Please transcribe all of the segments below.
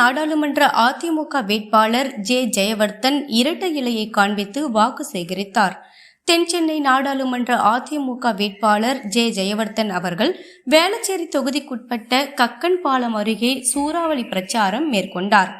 நாடாளுமன்ற அதிமுக வேட்பாளர் ஜே ஜெயவர்தன் இரட்டை இலையை காண்பித்து வாக்கு சேகரித்தார். தென்சென்னை நாடாளுமன்ற அதிமுக வேட்பாளர் ஜே ஜெயவர்தன் அவர்கள் வேளச்சேரி தொகுதிக்குட்பட்ட கக்கன்பாலம் அருகே சூறாவளி பிரச்சாரம் மேற்கொண்டார்.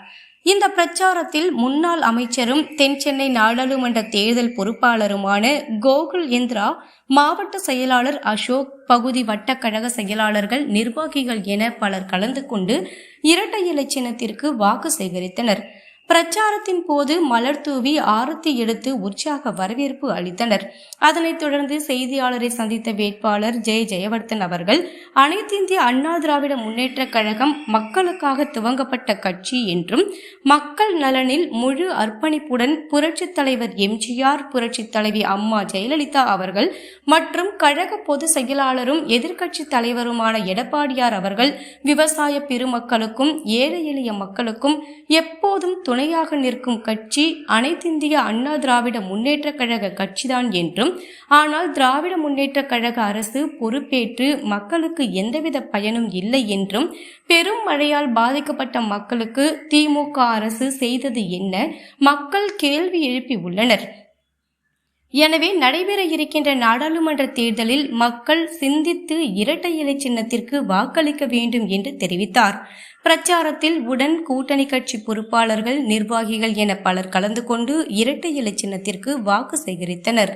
இந்த பிரச்சாரத்தில் முன்னாள் அமைச்சரும் தென்சென்னை நாடாளுமன்ற தேர்தல் பொறுப்பாளருமான கோகுல் இந்திரா மாவட்ட செயலாளர் அசோக் பகுதி வட்டக்கழக செயலாளர்கள் நிர்வாகிகள் என பலர் கலந்து கொண்டு இரட்டை இலை சின்னத்திற்கு வாக்கு சேகரித்தனர். பிரச்சாரத்தின் போது மலர் தூவி ஆரத்தி எடுத்து உற்சாக வரவேற்பு அளித்தனர். அதனைத் தொடர்ந்து செய்தியாளரை சந்தித்த வேட்பாளர் ஜெய் ஜெயவர்தன் அவர்கள் அனைத்திந்திய அண்ணா திராவிட முன்னேற்ற கழகம் மக்களுக்காக துவங்கப்பட்ட கட்சி என்றும் மக்கள் நலனில் முழு அர்ப்பணிப்புடன் புரட்சித் தலைவர் எம்ஜிஆர் புரட்சித் தலைவி அம்மா ஜெயலலிதா அவர்கள் மற்றும் கழக பொது செயலாளரும் எதிர்க்கட்சி தலைவருமான எடப்பாடியார் அவர்கள் விவசாய பெருமக்களுக்கும் ஏழை எளிய மக்களுக்கும் எப்போதும் துணை துணையாக நிற்கும் கட்சி அனைத்திந்திய அண்ணா திராவிட முன்னேற்ற கழக கட்சிதான் என்றும் ஆனால் திராவிட முன்னேற்ற கழக அரசு பொறுப்பேற்று மக்களுக்கு எந்தவித பயனும் இல்லை என்றும் பெரும் மழையால் பாதிக்கப்பட்ட மக்களுக்கு திமுக அரசு செய்தது என்ன? மக்கள் கேள்வி எழுப்பி உள்ளனர். எனவே நடைபெற இருக்கின்ற நாடாளுமன்ற தேர்தலில் மக்கள் சிந்தித்து இரட்டை இலை சின்னத்திற்கு வாக்களிக்க வேண்டும் என்று தெரிவித்தார். பிரச்சாரத்தில் உடன் கூட்டணி கட்சி பொறுப்பாளர்கள் நிர்வாகிகள் என பலர் கலந்து கொண்டு இரட்டை இலை சின்னத்திற்கு வாக்கு சேகரித்தனர்.